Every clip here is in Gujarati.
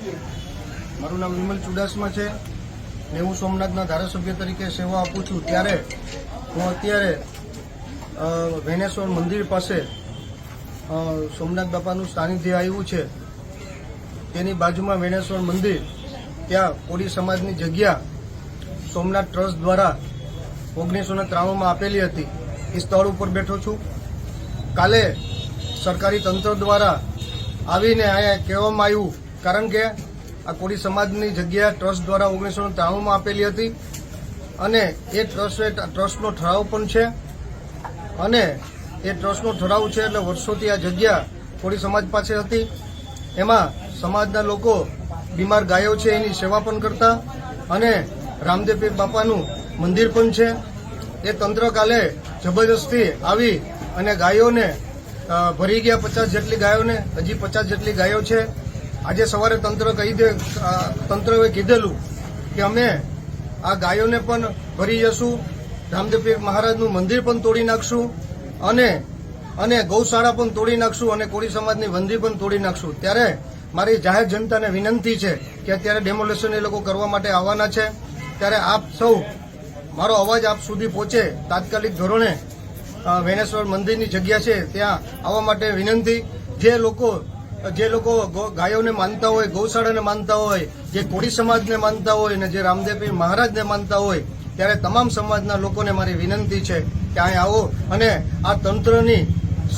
મારું નામ વિમલ ચુડાસમા છે ને હું સોમનાથના ધારાસભ્ય તરીકે સેવા આપું છું. ત્યારે હું અત્યારે વેનેશ્વર મંદિર પાસે સોમનાથ બાપાનું સાનિધ્ય આવ્યું છે. તેની બાજુમાં વેણેશ્વર મંદિર, ત્યાં કોળી સમાજની જગ્યા સોમનાથ ટ્રસ્ટ દ્વારા ઓગણીસો ને ત્રાણુંમાં આપેલી હતી. એ સ્થળ ઉપર બેઠો છું. કાલે સરકારી તંત્ર દ્વારા આવીને અહીંયા કહેવામાં આવ્યું કારણ કે આ કોળી સમાજની જગ્યા ટ્રસ્ટ દ્વારા ઓગણીસો ત્રાણુંમાં આપેલી હતી. અને એ ટ્રસ્ટ ટ્રસ્ટનો ઠરાવ પણ છે. અને એ ટ્રસ્ટનો ઠરાવ છે એટલે વર્ષોથી આ જગ્યા કોળી સમાજ પાસે હતી. એમાં સમાજના લોકો બીમાર ગાયો છે, એની સેવા પણ કરતા. અને રામદેવ બાપાનું મંદિર પણ છે. એ તંત્ર કાલે જબરજસ્તી આવી અને ગાયોને ભરી ગયા પચાસ જેટલી ગાયોને. હજી પચાસ જેટલી ગાયો છે. આજે સવારે તંત્ર કહી દે તંત્રએ કીધેલું કે અમે આ ગાયોને પણ ભરી જશું રામદેવપીર મહારાજનું મંદિર પણ તોડી નાખશું અને અને ગૌશાળા પણ તોડી નાખશું અને કોળી સમાજની મંદિર પણ તોડી નાખશું. ત્યારે મારી જાહેર જનતાને વિનંતી છે કે અત્યારે ડેમોલેશન એ લોકો કરવા માટે આવવાના છે. ત્યારે આપ સૌ, મારો અવાજ આપ સુધી પહોંચે તાત્કાલિક ધોરણે વેણેશ્વર મંદિરની જગ્યા છે ત્યાં આવવા માટે વિનંતી. જે લોકો જે લોકો ગાયોને માનતા હોય, ગૌશાળાને માનતા હોય, જે કોળી સમાજને માનતા હોય અને જે રામદેવપીર મહારાજને માનતા હોય, ત્યારે તમામ સમાજના લોકોને મારી વિનંતી છે કે અહીં આવો અને આ તંત્રની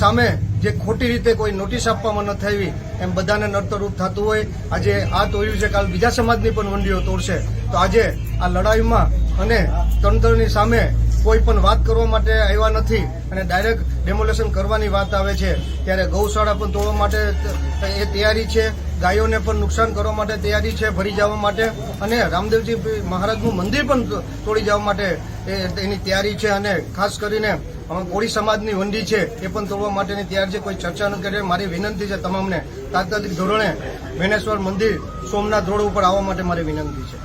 સામે જે ખોટી રીતે કોઈ નોટિસ આપવામાં ન થવી એમ બધાને નડતરૂપ થતું હોય. આજે આ તોડ્યું છે, કાલ બીજા સમાજની પણ વંડીઓ તોડશે. તો આજે આ લડાઈમાં અને તંત્રની સામે કોઈ પણ વાત કરવા માટે આવ્યા નથી અને ડાયરેક્ટ ડેમોલેશન કરવાની વાત આવે છે. ત્યારે ગૌશાળા પણ તોડવા માટે એ તૈયારી છે. ગાયોને પણ નુકસાન કરવા માટે તૈયારી છે, ભરી જવા માટે. અને રામદેવજી મહારાજનું મંદિર પણ તોડી જવા માટે એની તૈયારી છે અને ખાસ કરીને કોળી સમાજની વંડી છે, એ પણ તોડવા માટેની તૈયાર છે. કોઈ ચર્ચા ન કરે. મારી વિનંતી છે તમામને તાત્કાલિક ધોરણે મેનેશ્વર મંદિર સોમનાથ રોડ ઉપર આવવા માટે મારી વિનંતી છે.